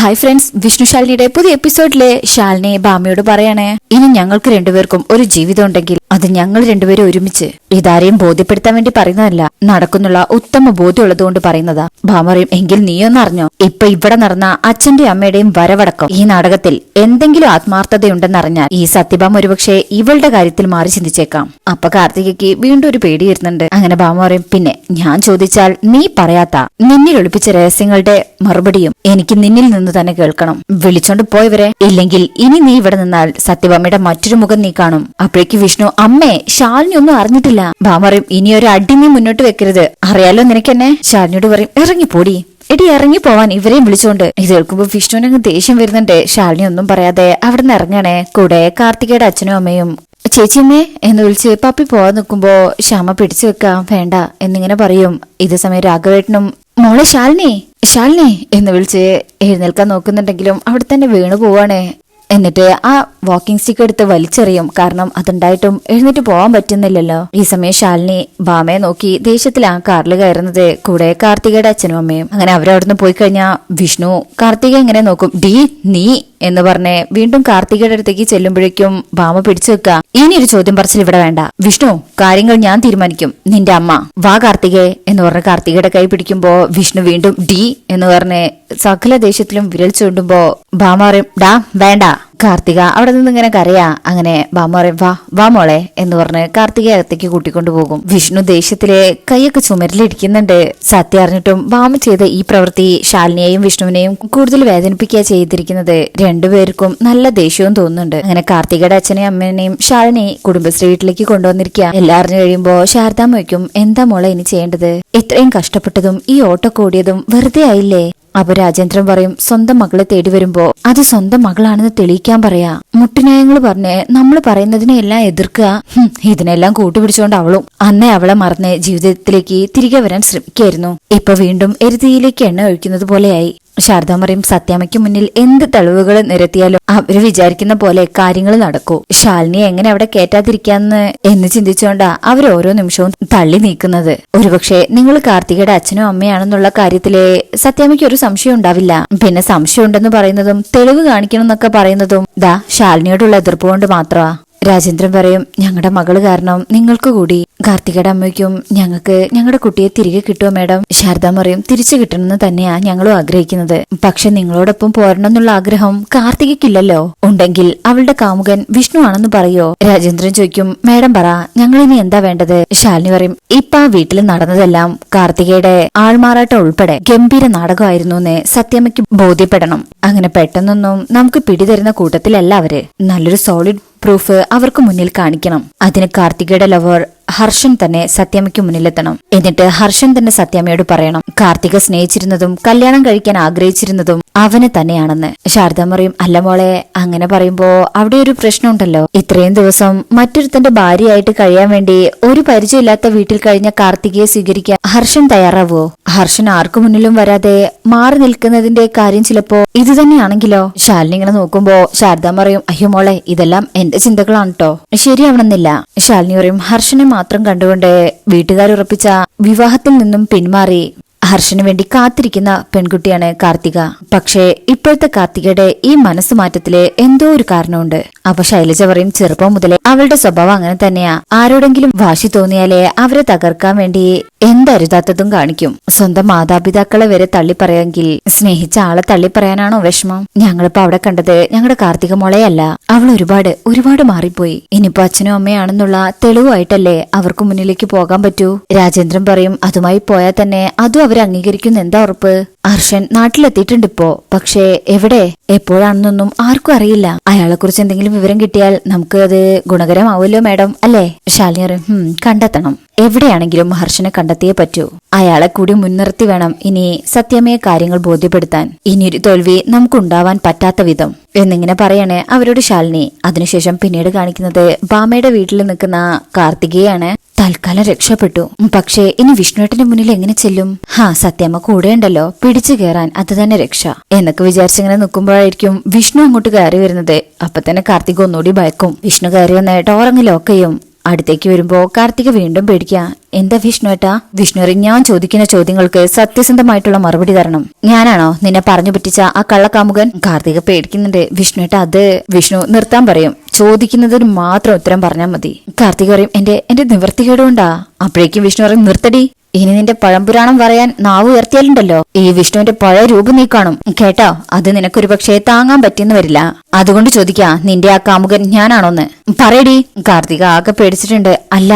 Hi friends Vishnu ശാലിനിയുടെ പുതിയ എപ്പിസോഡിലെ ശാലിനി ബാമയോട് പറയണേ ഇനി ഞങ്ങൾക്ക് രണ്ടുപേർക്കും ഒരു ജീവിതം ഉണ്ടെങ്കിൽ അത് ഞങ്ങൾ രണ്ടുപേരും ഒരുമിച്ച് ഇതാരെയും ബോധ്യപ്പെടുത്താൻ വേണ്ടി പറയുന്നതല്ല നടക്കുന്നുള്ള ഉത്തമ ബോധ്യമുള്ളതുകൊണ്ട് പറയുന്നതാ. ബാമറിയും എങ്കിൽ നീയൊന്നറിഞ്ഞോ ഇപ്പൊ ഇവിടെ നടന്ന അച്ഛന്റെയും അമ്മയുടെയും വരവടക്കം ഈ നാടകത്തിൽ എന്തെങ്കിലും ആത്മാർത്ഥതയുണ്ടെന്നറിഞ്ഞാൽ ഈ സത്യഭാമ ഒരുപക്ഷെ ഇവളുടെ കാര്യത്തിൽ മാറി ചിന്തിച്ചേക്കാം. അപ്പൊ കാർത്തികയ്ക്ക് വീണ്ടും ഒരു പേടി വരുന്നുണ്ട്. അങ്ങനെ ബാമറിയും പിന്നെ ഞാൻ ചോദിച്ചാൽ നീ പറയാത്ത നിന്നിൽ ഒളിപ്പിച്ച രഹസ്യങ്ങളുടെ മറുപടിയും എനിക്ക് നിന്നിൽ നിന്ന് തന്നെ കേൾക്കണം. വിളിച്ചോണ്ട് പോയവരെ ഇല്ലെങ്കിൽ ഇനി നീ ഇവിടെ നിന്നാൽ സത്യഭാമയുടെ മറ്റൊരു മുഖം നീ കാണും. അപ്പോഴേക്ക് വിഷ്ണു അമ്മേ ശാലിനി ഒന്നും അറിഞ്ഞിട്ടില്ല. ഭാമറിയും ഇനി ഒരു അടി നീ മുന്നോട്ട് വെക്കരുത്. അറിയാലോ നിനക്കെന്നെ? ശാലിനിയോട് പറയും ഇറങ്ങിപ്പോടി. എടി ഇറങ്ങി പോവാൻ ഇവരെയും വിളിച്ചോണ്ട്. ഇത് കേൾക്കുമ്പോ വിഷ്ണുവിന് അങ്ങ് ദേഷ്യം വരുന്നുണ്ട്. ശാലിനി ഒന്നും പറയാതെ അവിടെ നിന്ന് ഇറങ്ങണേ. കൂടെ കാർത്തികയുടെ അച്ഛനും അമ്മയും ചേച്ചിയമ്മേ എന്ന് വിളിച്ച് പപ്പി പോവാൻ നിൽക്കുമ്പോ ശ്യാമ പിടിച്ചു വെക്കാം വേണ്ട എന്നിങ്ങനെ പറയും. ഇതേ സമയം രാഘവേട്ടനും മോളെ ശാലിനി ശാലിനി എന്ന് വിളിച്ച് എഴുന്നേൽക്കാൻ നോക്കുന്നുണ്ടെങ്കിലും അവിടെ തന്നെ വീണു പോവാണ്. എന്നിട്ട് ആ വാക്കിംഗ് സ്റ്റിക്ക് എടുത്ത് വലിച്ചെറിയും. കാരണം അതുണ്ടായിട്ടും എഴുന്നേറ്റ് പോവാൻ പറ്റുന്നില്ലല്ലോ. ഈ സമയം ശാലിനി ബാമയെ നോക്കി ദേഷ്യത്തിൽ ആ കാറിൽ കയറുന്നത്. കൂടെ കാർത്തികയുടെ അച്ഛനും അമ്മയും. അങ്ങനെ അവരവിടുന്ന് പോയി കഴിഞ്ഞാൽ വിഷ്ണു കാർത്തിക എങ്ങനെ നോക്കും? ഡി നീ എന്ന് പറഞ്ഞ് വീണ്ടും കാർത്തികയുടെ അടുത്തേക്ക് ചെല്ലുമ്പോഴേക്കും ഭാമ പിടിച്ചു വെക്ക ഇനി ഒരു ചോദ്യം പറച്ചിൽ ഇവിടെ വേണ്ട. വിഷ്ണു കാര്യങ്ങൾ ഞാൻ തീരുമാനിക്കും. നിന്റെ അമ്മ. വാ കാർത്തികേ എന്ന് പറഞ്ഞ കാർത്തികയുടെ കൈ പിടിക്കുമ്പോ വിഷ്ണു വീണ്ടും ഡി എന്ന് പറഞ്ഞ് സകല ദേശത്തിലും വിരൽ ചൂണ്ടുമ്പോ ഭാമ പറയും ഡാ വേണ്ട. കാർത്തിക അവിടെ നിന്ന് ഇങ്ങനെ കരയാ അങ്ങനെ വാ വാ വാ മോളെ എന്ന് പറഞ്ഞ് കാർത്തികയെ അകത്തേക്ക് കൂട്ടിക്കൊണ്ടു പോകും. വിഷ്ണു ദേഷ്യത്തിലെ കൈയൊക്കെ ചുമരിലിരിക്കുന്നുണ്ട്. സത്യ അറിഞ്ഞിട്ടും വാമ ചെയ്ത ഈ പ്രവൃത്തി ശാലിനിയെയും വിഷ്ണുവിനെയും കൂടുതൽ വേദനിപ്പിക്കുക ചെയ്തിരിക്കുന്നത്. രണ്ടുപേർക്കും നല്ല ദേഷ്യവും തോന്നുന്നുണ്ട്. അങ്ങനെ കാർത്തികയുടെ അച്ഛനെയും അമ്മേനെയും ശാലിനി കുടുംബശ്രീ വീട്ടിലേക്ക് കൊണ്ടുവന്നിരിക്കുക. എല്ലാം അറിഞ്ഞു കഴിയുമ്പോ ശാരദാമ്മയ്ക്കും എന്താ മോളെ ഇനി ചെയ്യേണ്ടത്? ഇത്രയും കഷ്ടപ്പെട്ടതും ഈ ഓട്ടം കൂടിയതും വെറുതെ ആയില്ലേ? അപ്പൊ രാജേന്ദ്രൻ പറയും സ്വന്തം മകളെ തേടി വരുമ്പോ അത് സ്വന്തം മകളാണെന്ന് തെളിയിക്കാൻ പറയാ. മുട്ടിനായങ്ങൾ പറഞ്ഞ് നമ്മൾ പറയുന്നതിനെല്ലാം എതിർക്കുക. ഇതിനെല്ലാം കൂട്ടുപിടിച്ചുകൊണ്ട് അവളും അന്നേ അവളെ മറന്ന് ജീവിതത്തിലേക്ക് തിരികെ വരാൻ ശ്രമിക്കായിരുന്നു ഇപ്പൊ വീണ്ടും എരുതിയിലേക്ക് എണ്ണ ഒഴിക്കുന്നത് പോലെയായി ശാരദാമറിയും സത്യാമയ്ക്ക് മുന്നിൽ എന്ത് തെളിവുകൾ നിരത്തിയാലും അവർ വിചാരിക്കുന്ന പോലെ കാര്യങ്ങൾ നടക്കൂ. ശാലിനി എങ്ങനെ അവിടെ കേറ്റാതിരിക്കാന്ന് എന്ന് ചിന്തിച്ചുകൊണ്ടാ അവർ ഓരോ നിമിഷവും തള്ളി നീക്കുന്നത്. ഒരുപക്ഷെ നിങ്ങൾ കാർത്തികയുടെ അച്ഛനും അമ്മയാണെന്നുള്ള കാര്യത്തിലെ സത്യാമയ്ക്ക് ഒരു സംശയം ഉണ്ടാവില്ല. പിന്നെ സംശയം ഉണ്ടെന്ന് പറയുന്നതും തെളിവ് കാണിക്കണം എന്നൊക്കെ പറയുന്നതും ദാ ശാലിനിയോടുള്ള എതിർപ്പ് കൊണ്ട് മാത്രമാ രാജേന്ദ്രൻ പറയും ഞങ്ങളുടെ മകൾ കാരണം നിങ്ങൾക്ക് കൂടി കാർത്തികയുടെ അമ്മയ്ക്കും ഞങ്ങൾക്ക് ഞങ്ങളുടെ കുട്ടിയെ തിരികെ കിട്ടുമോ മാഡം? ശാരദ പറയും തിരിച്ചു കിട്ടണമെന്ന് തന്നെയാ ഞങ്ങളും ആഗ്രഹിക്കുന്നത്. പക്ഷെ നിങ്ങളോടൊപ്പം പോരണം എന്നുള്ള ആഗ്രഹം കാർത്തികയ്ക്കില്ലല്ലോ. ഉണ്ടെങ്കിൽ അവളുടെ കാമുകൻ വിഷ്ണു ആണെന്ന് പറയോ? രാജേന്ദ്രൻ ചോദിക്കും മാഡം പറ ഞങ്ങൾ ഇനി എന്താ വേണ്ടത്? ശാലിനി പറയും ഇപ്പൊ ആ വീട്ടിൽ നടന്നതെല്ലാം കാർത്തികയുടെ ആൾമാറാട്ടം ഉൾപ്പെടെ ഗംഭീര നാടകമായിരുന്നു എന്ന് സത്യമ്മയ്ക്ക് ബോധ്യപ്പെടണം. അങ്ങനെ പെട്ടെന്നൊന്നും നമുക്ക് പിടിതരുന്ന കൂട്ടത്തിലല്ല അവർ. നല്ലൊരു സോളിഡ് പ്രൂഫ് അവർക്ക് മുന്നിൽ കാണിക്കണം. അതിന് കാർത്തികയുടെ ലവർ ഹർഷൻ തന്നെ സത്യാമ്മയ്ക്ക് മുന്നിലെത്തണം. എന്നിട്ട് ഹർഷൻ തന്നെ സത്യാമ്മയോട് പറയണം. കാർത്തിക സ്നേഹിച്ചിരുന്നതും കല്യാണം കഴിക്കാൻ ആഗ്രഹിച്ചിരുന്നതും അവനെ തന്നെയാണെന്ന്. ശാരദ പറയും അല്ല മോളെ അങ്ങനെ പറയുമ്പോ അവിടെ ഒരു പ്രശ്നമുണ്ടല്ലോ. ഇത്രയും ദിവസം മറ്റൊരുത്തന്റെ ഭാര്യയായിട്ട് കഴിയാൻ വേണ്ടി ഒരു പരിചയമില്ലാത്ത വീട്ടിൽ കഴിഞ്ഞ കാർത്തികയെ സ്വീകരിക്കാൻ ഹർഷൻ തയ്യാറാവോ? ഹർഷൻ ആർക്കു മുന്നിലും വരാതെ മാറി നിൽക്കുന്നതിന്റെ കാര്യം ചിലപ്പോ ഇത് തന്നെയാണെങ്കിലോ? ശാലിനി ഇങ്ങനെ നോക്കുമ്പോ ശാരദ പറയും അയ്യോ മോളെ ഇതെല്ലാം എന്റെ ചിന്തകളാണ് കേട്ടോ ശരിയാവണമെന്നില്ല. ശാലിനി പറയും ഹർഷനെ മാത്രം കണ്ടുകൊണ്ട് വീട്ടുകാരുറപ്പിച്ച വിവാഹത്തിൽ നിന്നും പിന്മാറി. ഹർഷന് വേണ്ടി കാത്തിരിക്കുന്ന പെൺകുട്ടിയാണ് കാർത്തിക. പക്ഷേ ഇപ്പോഴത്തെ കാർത്തികയുടെ ഈ മനസ്സ് മാറ്റത്തിൽ എന്തോ ഒരു കാരണമുണ്ട്. അപ്പൊ ശൈലജ പറയും ചെറുപ്പം മുതലേ അവളുടെ സ്വഭാവം അങ്ങനെ തന്നെയാ. ആരോടെങ്കിലും വാശി തോന്നിയാലേ അവരെ തകർക്കാൻ വേണ്ടി എന്തരുതാത്തതും കാണിക്കും. സ്വന്തം മാതാപിതാക്കളെ വരെ തള്ളിപ്പറയെങ്കിൽ സ്നേഹിച്ച ആളെ തള്ളിപ്പറയാനാണോ വിഷമം? ഞങ്ങളിപ്പോ അവിടെ കണ്ടത് ഞങ്ങളുടെ കാർത്തിക മോളെയല്ല. അവൾ ഒരുപാട് ഒരുപാട് മാറിപ്പോയി. ഇനിയിപ്പോ അച്ഛനും അമ്മയാണെന്നുള്ള തെളിവായിട്ടല്ലേ അവർക്ക് മുന്നിലേക്ക് പോകാൻ പറ്റൂ? രാജേന്ദ്രൻ പറയും അതുമായി പോയാൽ തന്നെ അതും അവർ അംഗീകരിക്കുന്ന എന്താ ഉറപ്പ്? അർഷൻ നാട്ടിലെത്തിയിട്ടുണ്ട് ഇപ്പോ. പക്ഷേ എവിടെ? എപ്പോഴാണെന്നൊന്നും ആർക്കും അറിയില്ല. അയാളെ കുറിച്ച് എന്തെങ്കിലും വിവരം കിട്ടിയാൽ നമുക്ക് അത് ഗുണകരമാവുമല്ലോ മാഡം അല്ലേ? ശാലിനി പറയും "ഹും, കണ്ടെത്തണം. എവിടെയാണെങ്കിലും ഹർഷനെ കണ്ടെത്തിയേ പറ്റൂ. അയാളെ കൂടി മുൻനിർത്തി വേണം ഇനി സത്യമേ കാര്യങ്ങൾ ബോധ്യപ്പെടുത്താൻ. ഇനിയൊരു തോൽവി നമുക്കുണ്ടാവാൻ പറ്റാത്ത വിധം. എന്നിങ്ങനെ പറയാണ് അവരോട് ശാലിനി. അതിനുശേഷം പിന്നീട് കാണിക്കുന്നത് ബാമയുടെ വീട്ടിൽ നിൽക്കുന്ന കാർത്തികയാണ്. തൽക്കാലം രക്ഷപ്പെട്ടു. പക്ഷേ ഇനി വിഷ്ണുവേട്ടന്റെ മുന്നിൽ എങ്ങനെ ചെല്ലും? ഹാ സത്യമ്മ കൂടെ ഉണ്ടല്ലോ പിടിച്ചു കയറാൻ അത് തന്നെ രക്ഷ. എന്നൊക്കെ വിചാരിച്ചിങ്ങനെ നിൽക്കുമ്പോഴായിരിക്കും വിഷ്ണു അങ്ങോട്ട് കയറി വരുന്നത്. അപ്പൊ തന്നെ കാർത്തിക ഒന്നുകൂടി ഭയക്കും. വിഷ്ണു കയറി വന്ന് ഡോറങ്ങ് ലോക്ക് ചെയ്യും. അടുത്തേക്ക് വരുമ്പോ കാർത്തിക വീണ്ടും പേടിക്ക എന്താ വിഷ്ണു ഏട്ടാ? വിഷ്ണു ഞാൻ ചോദിക്കുന്ന ചോദ്യങ്ങൾക്ക് സത്യസന്ധമായിട്ടുള്ള മറുപടി തരണം. ഞാനാണോ നിന്നെ പറഞ്ഞു പറ്റിച്ച ആ കള്ളക്കാമുകൻ? കാർത്തിക പേടിക്കുന്നുണ്ട്. വിഷ്ണു ഏട്ടാ അത് വിഷ്ണു നിർത്താൻ പറയും. ചോദിക്കുന്നതിന് മാത്രം ഉത്തരം പറഞ്ഞാൽ മതി. കാർത്തിക പറയും എന്റെ എന്റെ നിവൃത്തികേടുകൊണ്ടാ അപ്പോഴേക്കും വിഷ്ണു പറയും നിർത്തടി. ഇനി നിന്റെ പഴംപുരാണം പറയാൻ നാവ് ഉയർത്തിയാലുണ്ടല്ലോ. ഈ വിഷ്ണുവിന്റെ പഴയ രൂപം നീ കാണും. കേട്ടോ അത് നിനക്കൊരു പക്ഷേ താങ്ങാൻ പറ്റിയെന്ന് വരില്ല. അതുകൊണ്ട് ചോദിക്കാ നിന്റെ ആ കാമുകൻ ഞാനാണോന്ന്. പറയടി. കാർത്തിക ആകെ പേടിച്ചിട്ടുണ്ട്. അല്ല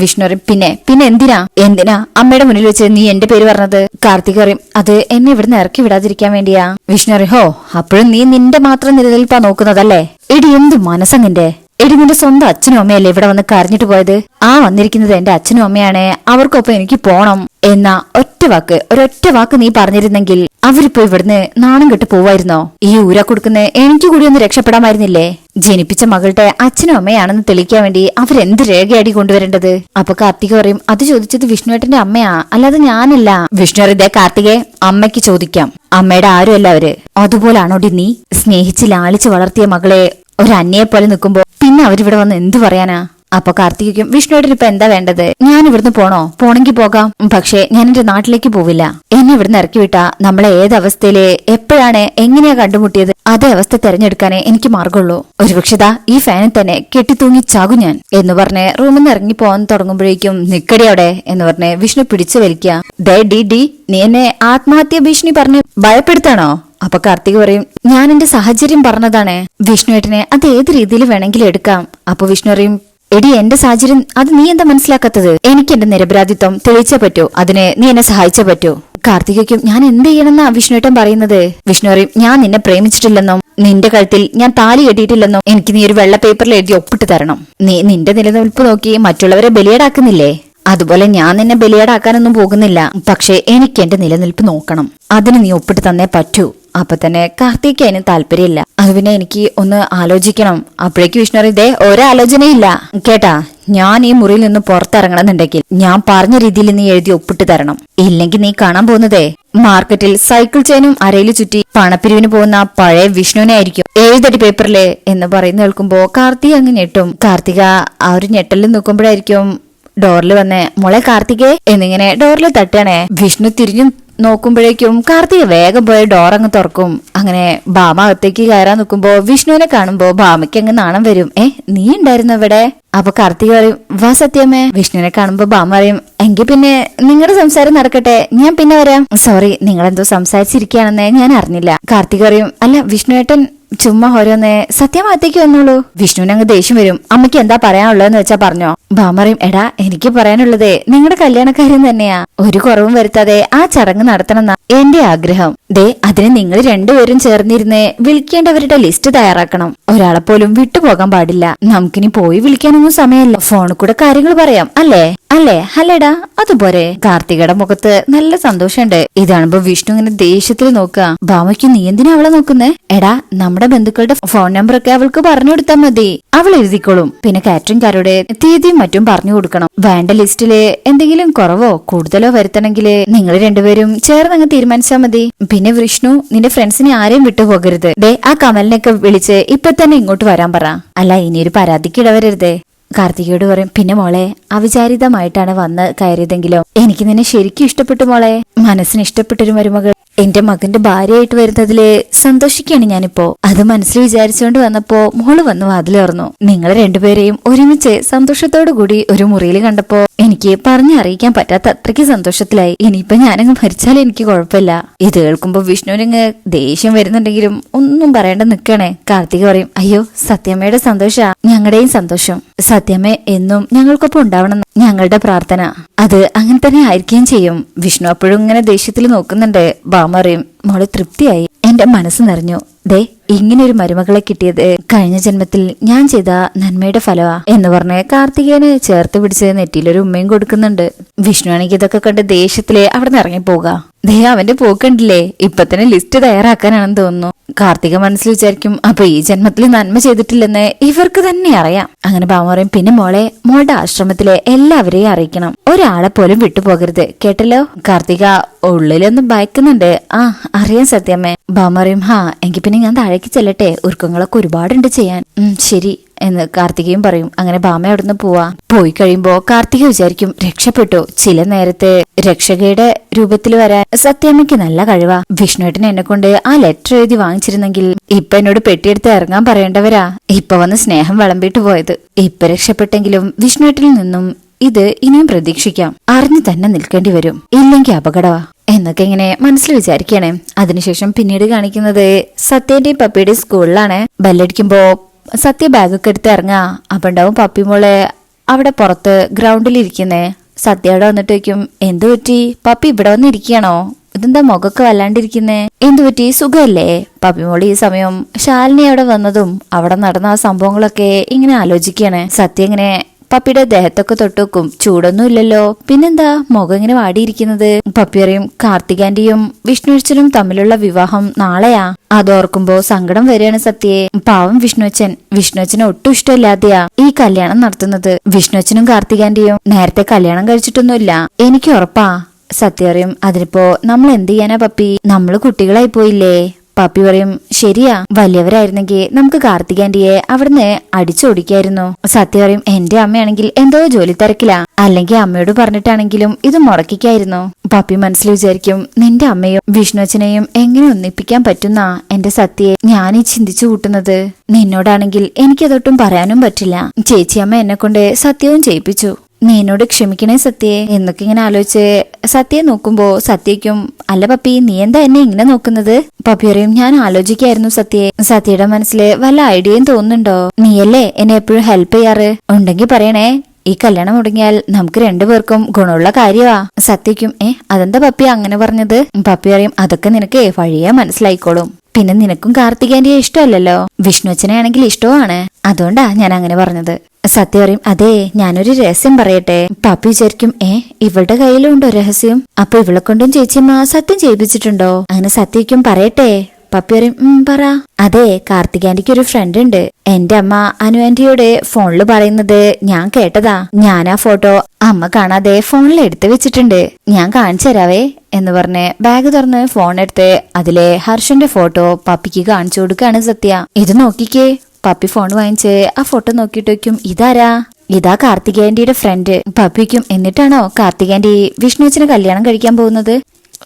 വിഷ്ണു അറിയും പിന്നെ പിന്നെ എന്തിനാ? എന്തിനാ അമ്മയുടെ മുന്നിൽ വെച്ച് നീ എന്റെ പേര് പറഞ്ഞത്? കാർത്തിക അറിയും അത് എന്നെ ഇവിടുന്ന് ഇറക്കി വിടാതിരിക്കാൻ വേണ്ടിയാ. വിഷ്ണു ഹോ അപ്പോഴും നീ നിന്റെ മാത്രം നിലനിൽപ്പാ നോക്കുന്നതല്ലേ? ഇടി എന്ത് മനസ്സ നിന്റെ? എടി നിന്റെ സ്വന്തം അച്ഛനും അമ്മയല്ലേ ഇവിടെ വന്ന് കരഞ്ഞിട്ട് പോയത്? ആ വന്നിരിക്കുന്നത് എന്റെ അച്ഛനും അമ്മയാണ്. അവർക്കൊപ്പം എനിക്ക് പോണം. എന്ന ഒറ്റ വാക്ക് ഒരൊറ്റ വാക്ക് നീ പറഞ്ഞിരുന്നെങ്കിൽ അവരിപ്പോ ഇവിടുന്ന് നാണം കെട്ട് പോവായിരുന്നോ? ഈ ഊരാ കൊടുക്കുന്ന എനിക്ക് കൂടി ഒന്ന് രക്ഷപ്പെടാമായിരുന്നില്ലേ? ജനിപ്പിച്ച മകളുടെ അച്ഛനും അമ്മയാണെന്ന് തെളിയിക്കാൻ വേണ്ടി അവരെന്ത് രേഖയാടി കൊണ്ടുവരേണ്ടത്? അപ്പൊ കാർത്തിക പറയും അത് ചോദിച്ചത് വിഷ്ണുവേട്ടന്റെ അമ്മയാ? അല്ലാതെ ഞാനല്ല. വിഷ്ണു പറയും, കാർത്തികെ അമ്മയ്ക്ക് ചോദിക്കാം. അമ്മയുടെ ആരുമല്ല അവർ? അതുപോലാണോടി നീ? സ്നേഹിച്ച് ലാളിച്ച് വളർത്തിയ മകളെ ഒരു അന്യയെ പോലെ നിൽക്കുമ്പോ പിന്നെ അവരിവിടെ വന്ന് എന്തു പറയാനാ? അപ്പൊ കാർത്തികയ്ക്കും വിഷ്ണുവേട്ടൻ ഇപ്പൊ എന്താ വേണ്ടത്? ഞാൻ ഇവിടുന്ന് പോണോ? പോണെങ്കിൽ പോകാം. പക്ഷേ ഞാൻ എന്റെ നാട്ടിലേക്ക് പോവില്ല. എന്നെ ഇവിടുന്ന് ഇറക്കി വിട്ടാ നമ്മളെ ഏത് അവസ്ഥയിൽ എപ്പോഴാണ് എങ്ങനെയാ കണ്ടുമുട്ടിയത്? അതേ അവസ്ഥ തെരഞ്ഞെടുക്കാനേ എനിക്ക് മാർഗമുള്ളൂ. ഒരു ദാ ഈ ഫാനിൽ തന്നെ കെട്ടിത്തൂങ്ങി ചാകും ഞാൻ എന്ന് പറഞ്ഞ് റൂമിൽ നിന്ന് ഇറങ്ങി പോകാൻ തുടങ്ങുമ്പോഴേക്കും നിക്കടി അവിടെ എന്ന് പറഞ്ഞ് വിഷ്ണു പിടിച്ചു വലിക്കുക ദേ ഡി ഡി നീ എന്നെ ആത്മഹത്യ ഭീഷണി പറഞ്ഞ് ഭയപ്പെടുത്താണോ? അപ്പൊ കാർത്തിക് പറയും ഞാൻ എന്റെ സാഹചര്യം പറഞ്ഞതാണ്. വിഷ്ണുവേട്ടനെ അത് ഏത് രീതിയിൽ വേണമെങ്കിലും എടുക്കാം. അപ്പൊ വിഷ്ണു പറയും എടി എന്റെ സാഹചര്യം അത് നീ എന്താ മനസ്സിലാക്കാത്തത്? എനിക്ക് എന്റെ നിരപരാധിത്വം തെളിയിച്ചേ പറ്റൂ. അതിനെ നീ എന്നെ സഹായിച്ചേ പറ്റൂ. കാർത്തികയ്ക്കും ഞാൻ എന്ത് ചെയ്യണമെന്നാ വിഷ്ണുവേട്ടൻ പറയുന്നത്? വിഷ്ണു പറയും ഞാൻ നിന്നെ പ്രേമിച്ചിട്ടില്ലെന്നും നിന്റെ കഴുത്തിൽ ഞാൻ താലി കെട്ടിയിട്ടില്ലെന്നും എനിക്ക് നീ ഒരു വെള്ള പേപ്പറിൽ എഴുതി ഒപ്പിട്ട് തരണം. നീ നിന്റെ നിലനിൽപ്പ് നോക്കി മറ്റുള്ളവരെ ബലിയേടാക്കുന്നില്ലേ? അതുപോലെ ഞാൻ നിന്നെ ബലിയേടാക്കാനൊന്നും പോകുന്നില്ല. പക്ഷേ എനിക്ക് എന്റെ നിലനിൽപ്പ് നോക്കണം. അതിന് നീ ഒപ്പിട്ട് തന്നേ പറ്റൂ. അപ്പൊ തന്നെ കാർത്തിക് അതിന് താല്പര്യമില്ല. അത് പിന്നെ എനിക്ക് ഒന്ന് ആലോചിക്കണം. അപ്പോഴേക്ക് വിഷ്ണു പറയും, ഇതേ ഒരാലോചനയില്ല. കേട്ടാ ഞാൻ ഈ മുറിയിൽ നിന്ന് പുറത്തിറങ്ങണമെന്നുണ്ടെങ്കിൽ ഞാൻ പറഞ്ഞ രീതിയിൽ നീ എഴുതി ഒപ്പിട്ട് തരണം. ഇല്ലെങ്കിൽ നീ കാണാൻ പോകുന്നതേ. മാർക്കറ്റിൽ സൈക്കിൾ ചെയിനും അരയിൽ ചുറ്റി പണപ്പിരിവിന് പോകുന്ന പഴയ വിഷ്ണുവിനെ ആയിരിക്കും എഴുതടി പേപ്പറിലെ എന്ന് പറയുന്ന കേൾക്കുമ്പോ കാർത്തിക അങ്ങ് ഞെട്ടും. കാർത്തിക ആ ഒരു ഞെട്ടലിൽ നിൽക്കുമ്പോഴായിരിക്കും ഡോറിൽ വന്ന് മോളെ കാർത്തികേ എന്നിങ്ങനെ ഡോറിൽ തട്ടണേ വിഷ്ണു തിരിഞ്ഞു നോക്കുമ്പോഴേക്കും കാർത്തിക വേഗം പോയ ഡോർ അങ്ങ് തുറക്കും. അങ്ങനെ ഭാമ അകത്തേക്ക് കയറാൻ നിൽക്കുമ്പോ വിഷ്ണുവിനെ കാണുമ്പോ ഭാമയ്ക്ക് അങ്ങ് നാണം വരും. ഏ നീ ഉണ്ടായിരുന്നു ഇവിടെ അപ്പൊ കാർത്തിക പറയും വാ സത്യമേ. വിഷ്ണുവിനെ കാണുമ്പോ ഭാമ പറയും എങ്കിൽ പിന്നെ നിങ്ങളുടെ സംസാരം നടക്കട്ടെ. ഞാൻ പിന്നെ വരാം. സോറി നിങ്ങളെന്തോ സംസാരിച്ചിരിക്കുകയാണെന്ന് ഞാൻ അറിഞ്ഞില്ല. കാർത്തിക പറയും അല്ല വിഷ്ണുവേട്ടൻ ചുമ്മാ ഓരോന്ന് സത്യമാത്തേക്ക് വന്നോളൂ. വിഷ്ണുവിന് അങ്ങ് ദേഷ്യം വരും. അമ്മയ്ക്ക് എന്താ പറയാനുള്ളതെന്ന് വെച്ചാ പറഞ്ഞോ. ഭാമറിയും എടാ എനിക്ക് പറയാനുള്ളതേ നിങ്ങളുടെ കല്യാണക്കാര്യം തന്നെയാ. ഒരു കുറവും വരുത്താതെ ആ ചടങ്ങ് നടത്തണമെന്നാ എന്റെ ആഗ്രഹം. ദേ അതിന് നിങ്ങൾ രണ്ടുപേരും ചേർന്നിരുന്ന് വിളിക്കേണ്ടവരുടെ ലിസ്റ്റ് തയ്യാറാക്കണം. ഒരാളെ പോലും വിട്ടുപോകാൻ പാടില്ല. നമുക്കിനി പോയി വിളിക്കാനൊന്നും സമയമില്ല. ഫോണിൽ കൂടെ കാര്യങ്ങൾ പറയാം അല്ലേ? അല്ലേ? അല്ലേടാ അതുപോലെ. കാർത്തികയുടെ മുഖത്ത് നല്ല സന്തോഷമുണ്ട്. ഇതാണിപ്പോ വിഷ്ണു ഇങ്ങനെ ദേഷ്യത്തിൽ നോക്കുക. ഭാമയ്ക്ക് നീ എന്തിനാ അവളെ നോക്കുന്നേ? എടാ നമ്മുടെ ബന്ധുക്കളുടെ ഫോൺ നമ്പർ ഒക്കെ അവൾക്ക് പറഞ്ഞു കൊടുത്താൽ മതി. അവൾ എഴുതിക്കോളും. പിന്നെ കാറ്ററിംഗ്കാരുടെ തീയതിയും മറ്റും പറഞ്ഞു കൊടുക്കണം. വേണ്ട ലിസ്റ്റിൽ എന്തെങ്കിലും കുറവോ കൂടുതലോ വരുത്തണമെങ്കിൽ നിങ്ങൾ രണ്ടുപേരും ചേർന്ന് അങ്ങ് തീരുമാനിച്ചാൽ മതി. പിന്നെ വിഷ്ണു നിന്റെ ഫ്രണ്ട്സിനെ ആരെയും വിട്ടുപോകരുത്. ഡേ ആ കമലിനെയൊക്കെ വിളിച്ച് ഇപ്പൊ തന്നെ ഇങ്ങോട്ട് വരാൻ പറ. അല്ല ഇനിയൊരു പരാതിക്ക് ഇടവരരുതേ. കാർത്തികയോട് പറയും പിന്നെ മോളെ അവിചാരിതമായിട്ടാണ് വന്ന് കയറിയതെങ്കിലോ? എനിക്ക് നിന്നെ ശരിക്കും ഇഷ്ടപ്പെട്ടു മോളെ. മനസ്സിന് ഇഷ്ടപ്പെട്ടൊരു മരുമകൾ. എന്റെ മകന്റെ ഭാര്യയായിട്ട് വരുന്നതിൽ സന്തോഷിക്കാണ് ഞാനിപ്പോ. അത് മനസ്സിൽ വിചാരിച്ചുകൊണ്ട് വന്നപ്പോ മോൾ വന്ന് വാതിലോർന്നു നിങ്ങൾ രണ്ടുപേരെയും ഒരുമിച്ച് സന്തോഷത്തോടു കൂടി ഒരു മുറിയിൽ കണ്ടപ്പോ എനിക്ക് പറഞ്ഞറിയിക്കാൻ പറ്റാത്ത അത്രയ്ക്ക് സന്തോഷത്തിലായി. ഇനിയിപ്പൊ ഞാനങ്ങ് മരിച്ചാലും എനിക്ക് കുഴപ്പമില്ല. ഇത് കേൾക്കുമ്പോ വിഷ്ണുവിനങ്ങ് ദേഷ്യം വരുന്നുണ്ടെങ്കിലും ഒന്നും പറയേണ്ട നിക്കണേ. കാർത്തിക പറയും അയ്യോ സത്യമ്മയുടെ സന്തോഷ. ഞങ്ങളുടെയും സന്തോഷം. സത്യമ്മ എന്നും ഞങ്ങൾക്കൊപ്പം ഉണ്ടാവണം. ഞങ്ങളുടെ പ്രാർത്ഥന. അത് അങ്ങനെ തന്നെ ആയിരിക്കുകയും ചെയ്യും. വിഷ്ണു അപ്പോഴും ഇങ്ങനെ ദേഷ്യത്തിൽ നോക്കുന്നുണ്ട്. ബാമറിയും മോൾ തൃപ്തിയായി. എന്റെ മനസ്സ് നിറഞ്ഞു. ദേ ഇങ്ങനെ ഒരു മരുമകളെ കിട്ടിയത് കഴിഞ്ഞ ജന്മത്തിൽ ഞാൻ ചെയ്ത നന്മയുടെ ഫലമാ. എന്ന് പറഞ്ഞ് കാർത്തികേയന് ചേർത്ത് പിടിച്ച് നെറ്റിയിലൊരു ഉമ്മയും കൊടുക്കുന്നുണ്ട്. വിഷ്ണുവാണെങ്കിൽ ഇതൊക്കെ കണ്ട് ദേഷ്യത്തിലെ അവിടെ നിന്ന് ഇറങ്ങിപ്പോക. ദേ അവന്റെ പോക്കണ്ടില്ലേ ഇപ്പൊ തന്നെ ലിസ്റ്റ് തയ്യാറാക്കാനാണെന്ന് തോന്നുന്നു. കാർത്തിക മനസ്സിൽ വിചാരിക്കും അപ്പൊ ഈ ജന്മത്തിൽ നന്മ ചെയ്തിട്ടില്ലെന്ന് ഇവർക്ക് തന്നെ അറിയാം. അങ്ങനെ ഭാമ പറയും പിന്നെ മോളെ മോളുടെ ആശ്രമത്തിലെ എല്ലാവരെയും അറിയിക്കണം. ഒരാളെ പോലും വിട്ടുപോകരുത്. കേട്ടല്ലോ? കാർത്തിക ഉള്ളിലൊന്നും ഭയക്കുന്നുണ്ട്. ആ അറിയാം സത്യമ്മേ ഭാമ പറയും ഹാ എങ്കിൽ പിന്നെ ഞാൻ താഴേക്ക് ചെല്ലട്ടെ. ഒരുക്കങ്ങളൊക്കെ ഒരുപാടുണ്ട് ചെയ്യാൻ. ശരി. എന്ന് കാർത്തികയും പറയും. അങ്ങനെ ബാമ അവിടുന്ന് പോവാ. പോയി കഴിയുമ്പോ കാർത്തിക വിചാരിക്കും രക്ഷപ്പെട്ടു. ചില നേരത്തെ രക്ഷകയുടെ രൂപത്തിൽ വരാൻ സത്യാമ്മയ്ക്ക് നല്ല കഴിവാ. വിഷ്ണുവേട്ടൻ എന്നെ കൊണ്ട് ആ ലെറ്റർ എഴുതി വാങ്ങിച്ചിരുന്നെങ്കിൽ ഇപ്പൊ എന്നോട് പെട്ടിയെടുത്ത് ഇറങ്ങാൻ പറയേണ്ടവരാ. ഇപ്പൊ വന്ന് സ്നേഹം വിളമ്പിട്ട് പോയത്. ഇപ്പൊ രക്ഷപ്പെട്ടെങ്കിലും വിഷ്ണുവേട്ടനിൽ നിന്നും ഇത് ഇനിയും പ്രതീക്ഷിക്കാം. അറിഞ്ഞു തന്നെ നിൽക്കേണ്ടി വരും. ഇല്ലെങ്കിൽ അപകടമാ എന്നൊക്കെ ഇങ്ങനെ മനസ്സിൽ വിചാരിക്കണേ. അതിനുശേഷം പിന്നീട് കാണിക്കുന്നത് സത്യന്റെയും പപ്പിയുടെയും സ്കൂളിലാണ്. ബെല്ലടിക്കുമ്പോ സത്യ ബാഗൊക്കെ എടുത്ത് ഇറങ്ങാ അപ്പൊ ഉണ്ടാവും പപ്പി മോളെ അവിടെ പുറത്ത് ഗ്രൗണ്ടിൽ ഇരിക്കുന്നേ സത്യ അവിടെ വന്നിട്ട് വയ്ക്കും എന്തു പറ്റി? പപ്പി ഇവിടെ വന്ന് ഇരിക്കുകയാണോ ഇതെന്താ മുഖമൊക്കെ വല്ലാണ്ടിരിക്കുന്നേ? എന്തു പറ്റി? സുഖമല്ലേ? പപ്പിമോളി ഈ സമയം ശാലിനി അവിടെ വന്നതും അവിടെ നടന്ന ആ സംഭവങ്ങളൊക്കെ ഇങ്ങനെ ആലോചിക്കുകയാണ്. സത്യ ഇങ്ങനെ പപ്പിയുടെ ദേഹത്തൊക്കെ തൊട്ടുവെക്കും. ചൂടൊന്നും ഇല്ലല്ലോ. പിന്നെന്താ? മുഖം ഇങ്ങനെ വാടിയിരിക്കുന്നത്. പപ്പിയറിയും കാർത്തികാന്റിയും വിഷ്ണുവച്ചനും തമ്മിലുള്ള വിവാഹം നാളെയാ. അതോർക്കുമ്പോ സങ്കടം വരികയാണ് സത്യയെ പാവം വിഷ്ണുവച്ചൻ. വിഷ്ണുവച്ചന് ഒട്ടും ഇഷ്ടമില്ലാതെയാ ഈ കല്യാണം നടത്തുന്നത്. വിഷ്ണുവച്ചനും കാർത്തികാന്റിയും നേരത്തെ കല്യാണം കഴിച്ചിട്ടൊന്നുമില്ല. എനിക്ക് ഉറപ്പാ. സത്യറിയും അതിനിപ്പോ നമ്മൾ എന്ത് ചെയ്യാനാ പപ്പി? നമ്മൾ കുട്ടികളായി പോയില്ലേ പപ്പി പറയും ശരിയാ വലിയവരായിരുന്നെങ്കിൽ നമുക്ക് കാർത്തികാന്റിയെ അവിടുന്ന് അടിച്ചോടിക്കായിരുന്നു. സത്യ പറയും എന്റെ അമ്മയാണെങ്കിൽ എന്തോ ജോലി തിരക്കിലാ. അല്ലെങ്കിൽ അമ്മയോട് പറഞ്ഞിട്ടാണെങ്കിലും ഇത് മുടക്കിക്കായിരുന്നു. പപ്പി മനസ്സിൽ വിചാരിക്കും നിന്റെ അമ്മയും വിഷ്ണുവച്ചനെയും എങ്ങനെ ഒന്നിപ്പിക്കാൻ പറ്റുന്ന എന്റെ സത്യയെ ഞാൻ ഈ ചിന്തിച്ചു കൂട്ടുന്നത്? നിന്നോടാണെങ്കിൽ എനിക്കതൊട്ടും പറയാനും പറ്റില്ല. ചേച്ചിയമ്മ എന്നെ കൊണ്ട് സത്യവും ചെയ്യിപ്പിച്ചു. നീ എന്നോട് ക്ഷമിക്കണേ സത്യേ. എന്നൊക്കെ ഇങ്ങനെ ആലോചിച്ച് സത്യയെ നോക്കുമ്പോ സത്യയ്ക്കും അല്ല പപ്പി നീ എന്താ എന്നെ ഇങ്ങനെ നോക്കുന്നത്? പപ്പി പറയും ഞാൻ ആലോചിക്കായിരുന്നു സത്യയെ സത്യയുടെ മനസ്സിൽ വല്ല ഐഡിയയും തോന്നുന്നുണ്ടോ? നീയല്ലേ എന്നെ എപ്പോഴും ഹെൽപ്പ് ചെയ്യാറ്? ഉണ്ടെങ്കിൽ പറയണേ ഈ കല്യാണം മുടങ്ങിയാൽ നമുക്ക് രണ്ടുപേർക്കും ഗുണമുള്ള കാര്യമാ സത്യയ്ക്കും ഏ അതെന്താ പപ്പി അങ്ങനെ പറഞ്ഞത്? പപ്പി പറയും അതൊക്കെ നിനക്ക് വഴിയെ മനസ്സിലായിക്കോളും. പിന്നെ നിനക്കും കാർത്തികേന്റെ ഇഷ്ടമല്ലല്ലോ. വിഷ്ണുവച്ചനെ ആണെങ്കിൽ ഇഷ്ടവുമാണ്. അതുകൊണ്ടാ ഞാൻ അങ്ങനെ പറഞ്ഞത്. സത്യം പറയും അതെ ഞാനൊരു രഹസ്യം പറയട്ടെ. പാപ്പി വിചാരിക്കും ഏ ഇവളുടെ കയ്യിലുണ്ടോ രഹസ്യം? അപ്പൊ ഇവളെ കൊണ്ടും ചേച്ചിയമ്മ സത്യം ചെയ്യിപ്പിച്ചിട്ടുണ്ടോ? അങ്ങനെ സത്യക്കും പറയട്ടെ. പപ്പി പറയും ഉം പറ. അതെ കാർത്തികാന്റിക്ക് ഒരു ഫ്രണ്ട് ഉണ്ട്. എന്റെ അമ്മ അനു ആന്റിയോട് ഫോണിൽ പറയുന്നത് ഞാൻ കേട്ടതാ. ഞാൻ ആ ഫോട്ടോ അമ്മ കാണാതെ ഫോണിൽ എടുത്തു വെച്ചിട്ടുണ്ട്. ഞാൻ കാണിച്ചു തരാവേ എന്ന് പറഞ്ഞ് ബാഗ് തുറന്ന് ഫോൺ എടുത്ത് അതിലെ ഹർഷന്റെ ഫോട്ടോ പപ്പിക്ക് കാണിച്ചു കൊടുക്കാണ് സത്യ. ഇത് നോക്കിക്കേ. പപ്പി ഫോൺ വാങ്ങിച്ച്. ആ ഫോട്ടോ നോക്കിയിട്ട് വയ്ക്കും. ഇതാരാ? ഇതാ കാർത്തികേന്റിയുടെ ഫ്രണ്ട് പപ്പിക്കും എന്നിട്ടാണോ കാർത്തികേയന്റി വിഷ്ണുവച്ചന് കല്യാണം കഴിക്കാൻ പോകുന്നത്?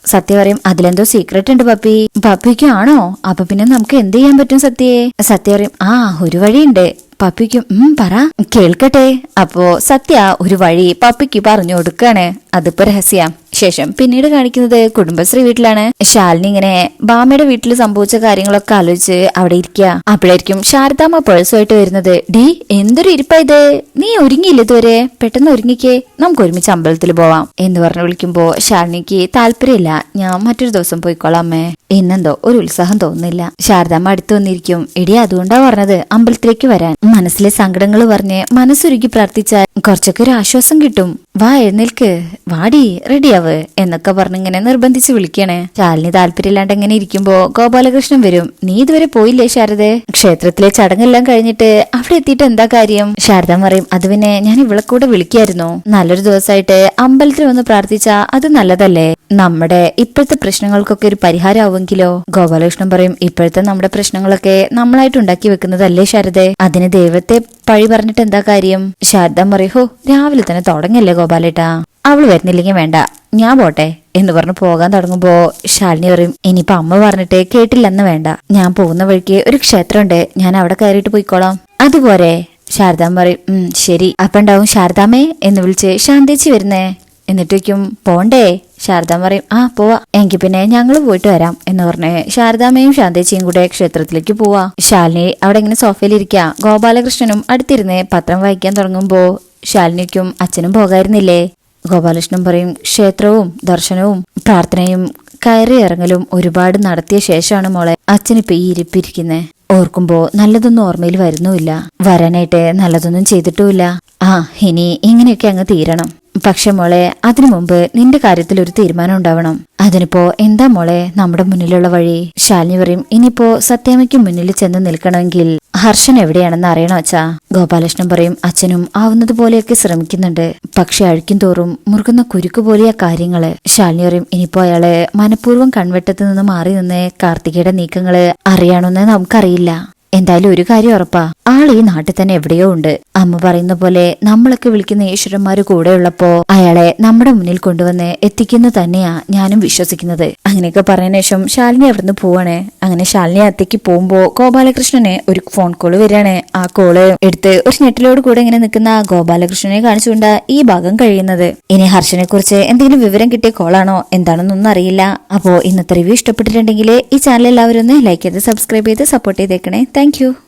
സത്യ പറയും അതിലെന്തോ സീക്രട്ട് ഉണ്ട് പപ്പി. പപ്പിക്കും ആണോ? അപ്പൊ പിന്നെ നമുക്ക് എന്ത് ചെയ്യാൻ പറ്റും സത്യയെ സത്യ പറയും ആ ഒരു വഴിയുണ്ട്. പപ്പിക്കും ഉം പറ. കേൾക്കട്ടെ. അപ്പോ സത്യ ഒരു വഴി പപ്പിക്ക് പറഞ്ഞു കൊടുക്കാണ്. അതിപ്പോ രഹസ്യ. ശേഷം പിന്നീട് കാണിക്കുന്നത് കുടുംബശ്രീ വീട്ടിലാണ്. ശാലിനി ഇങ്ങനെ ബാമയുടെ വീട്ടിൽ സംഭവിച്ച കാര്യങ്ങളൊക്കെ ആലോചിച്ച് അവിടെ ഇരിക്കുക അപ്പോഴായിരിക്കും ശാരദാമ്മ പേഴ്സുമായിട്ട് വരുന്നത്. ഡി എന്തൊരു ഇരിപ്പാ ഇത്? നീ ഒരുങ്ങിയില്ല ഇതുവരെ? പെട്ടെന്ന് ഒരുങ്ങിക്കേ. നമുക്ക് ഒരുമിച്ച് അമ്പലത്തിൽ പോവാം എന്ന് പറഞ്ഞു വിളിക്കുമ്പോ ശാലിനിക്ക് താല്പര്യമില്ല. ഞാൻ മറ്റൊരു ദിവസം പോയിക്കോളാം അമ്മേ. ഇന്നെന്തോ ഒരു ഉത്സാഹം തോന്നുന്നില്ല. ശാരദാമ്മ അടുത്ത് വന്നിരിക്കും. എടി അതുകൊണ്ടാ പറഞ്ഞത് അമ്പലത്തിലേക്ക് വരാൻ. മനസ്സിലെ സങ്കടങ്ങൾ പറഞ്ഞ് മനസ്സൊരുക്കി പ്രാർത്ഥിച്ചാൽ കുറച്ചൊക്കെ ഒരു ആശ്വാസം കിട്ടും. വാ എഴുന്നേൽക്ക്. വാടി റെഡിയാവ് എന്നൊക്കെ പറഞ്ഞിങ്ങനെ നിർബന്ധിച്ച് വിളിക്കണേ. ശാലിനി താല്പര്യമില്ലാണ്ട് എങ്ങനെ ഇരിക്കുമ്പോ ഗോപാലകൃഷ്ണൻ വരും. നീ ഇതുവരെ പോയില്ലേ ശാരദ? ക്ഷേത്രത്തിലെ ചടങ്ങെല്ലാം കഴിഞ്ഞിട്ട് അവിടെ എത്തിയിട്ട് എന്താ കാര്യം? ശാരദ പറയും അത് പിന്നെ ഞാൻ ഇവളെ കൂടെ വിളിക്കായിരുന്നു. നല്ലൊരു ദിവസമായിട്ട് അമ്പലത്തിൽ വന്ന് പ്രാർത്ഥിച്ച അത് നല്ലതല്ലേ? നമ്മുടെ ഇപ്പോഴത്തെ പ്രശ്നങ്ങൾക്കൊക്കെ ഒരു പരിഹാരമാവുമെങ്കിലോ ഗോപാലകൃഷ്ണൻ പറയും ഇപ്പോഴത്തെ നമ്മുടെ പ്രശ്നങ്ങളൊക്കെ നമ്മളായിട്ട് ഉണ്ടാക്കി വെക്കുന്നതല്ലേ ശാരദേ? അതിന് ദൈവത്തെ പഴി പറഞ്ഞിട്ട് എന്താ കാര്യം? ശാരദ പറയും ഹോ രാവിലെ തന്നെ തുടങ്ങല്ലേ ഗോപാലേട്ടാ? അവൾ വരുന്നില്ലെങ്കിൽ വേണ്ട ഞാൻ പോട്ടെ എന്ന് പറഞ്ഞ് പോകാൻ തുടങ്ങുമ്പോ ശാലിനി പറയും ഇനിയിപ്പൊ അമ്മ പറഞ്ഞിട്ട് കേട്ടില്ലെന്ന് വേണ്ട. ഞാൻ പോകുന്ന വഴിക്ക് ഒരു ക്ഷേത്രമുണ്ട് ഞാൻ അവിടെ കയറിയിട്ട് പോയിക്കോളാം. അതുപോലെ ശാരദാമ്മ പറയും ഉം ശരി. അപ്പൊ ഉണ്ടാവും എന്ന് വിളിച്ച് ശാന്തേച്ചി വരുന്നേ. എന്നിട്ട് വയ്ക്കും പോണ്ടേ. ശാരദാമ്മ പറയും ആ പോവാ. എങ്കിൽ പിന്നെ ഞങ്ങൾ പോയിട്ട് വരാം. എന്ന് പറഞ്ഞ് ശാരദാമ്മയും ശാന്തേച്ചിയും കൂടെ ക്ഷേത്രത്തിലേക്ക് പോവാ. ശാലിനി അവിടെ ഇങ്ങനെ സോഫയിലിരിക്കുക ഗോപാലകൃഷ്ണനും അടുത്തിരുന്ന് പത്രം വായിക്കാൻ തുടങ്ങുമ്പോ ശാലിനിക്കും അച്ഛനും പോകായിരുന്നില്ലേ? ഗോപാലകൃഷ്ണൻ പറയും ക്ഷേത്രവും ദർശനവും പ്രാർത്ഥനയും കയറി ഇറങ്ങലും ഒരുപാട് നടത്തിയ ശേഷമാണ് മോളെ അച്ഛനിപ്പോ ഈ ഇരിപ്പിരിക്കുന്നേ. ഓർക്കുമ്പോ നല്ലതൊന്നും ഓർമ്മയിൽ വരുന്നുമില്ല. വരാനായിട്ട് നല്ലതൊന്നും ചെയ്തിട്ടുമില്ല. ആ ഇനി ഇങ്ങനെയൊക്കെ അങ്ങ് തീരണം. പക്ഷെ മോളെ അതിനു മുമ്പ് നിന്റെ കാര്യത്തിൽ ഒരു തീരുമാനം ഉണ്ടാവണം. അതിനിപ്പോ എന്താ മോളെ നമ്മുടെ മുന്നിലുള്ള വഴി? ശാലിനി പറയും ഇനിയിപ്പോ സത്യാമയ്ക്ക് മുന്നിൽ ചെന്ന് നിൽക്കണമെങ്കിൽ ഹർഷൻ എവിടെയാണെന്ന് അറിയണോ അച്ഛാ? ഗോപാലകൃഷ്ണൻ പറയും അച്ഛനും ആവുന്നത് പോലെയൊക്കെ ശ്രമിക്കുന്നുണ്ട്. പക്ഷെ അഴിക്കും തോറും മുറുകുന്ന കുരുക്ക് പോലെയാ കാര്യങ്ങൾ. ശാലിനി പറയും ഇനിയിപ്പോ അയാൾ മനഃപൂർവം കൺവെട്ടത്ത് നിന്ന് മാറി നിന്ന് കാർത്തികയുടെ നീക്കങ്ങൾ അറിയാണോന്ന് നമുക്കറിയില്ല. എന്തായാലും ഒരു കാര്യം ഉറപ്പാ. ആൾ ഈ നാട്ടിൽ തന്നെ എവിടെയോ ഉണ്ട്. അമ്മ പറയുന്ന പോലെ നമ്മളൊക്കെ വിളിക്കുന്ന ഈശ്വരന്മാര് കൂടെ ഉള്ളപ്പോ അയാളെ നമ്മുടെ മുന്നിൽ കൊണ്ടുവന്ന് എത്തിക്കുന്നു തന്നെയാ ഞാനും വിശ്വസിക്കുന്നത്. അങ്ങനെയൊക്കെ പറഞ്ഞ ശേഷം ശാലിനി അവിടുന്ന് പോവാണ്. അങ്ങനെ ശാലിനി അത്തേക്ക് പോകുമ്പോ ഗോപാലകൃഷ്ണന് ഒരു ഫോൺ കോൾ വരികയാണ്. ആ കോൾ എടുത്ത് ഒരു ഞെട്ടിലോട് കൂടെ ഇങ്ങനെ നിൽക്കുന്ന ഗോപാലകൃഷ്ണനെ കാണിച്ചുകൊണ്ട് ഈ ഭാഗം കഴിയുന്നത്. ഇനി ഹർഷനെ കുറിച്ച് എന്തെങ്കിലും വിവരം കിട്ടിയ കോളാണോ എന്താണെന്നൊന്നും അറിയില്ല. അപ്പോ ഇന്നത്തെ റിവ്യൂ ഇഷ്ടപ്പെട്ടിട്ടുണ്ടെങ്കിൽ ഈ ചാനൽ എല്ലാവരും ഒന്ന് ലൈക്ക് ചെയ്ത് സബ്സ്ക്രൈബ് ചെയ്ത് സപ്പോർട്ട് ചെയ്തേക്കണേ. Thank you.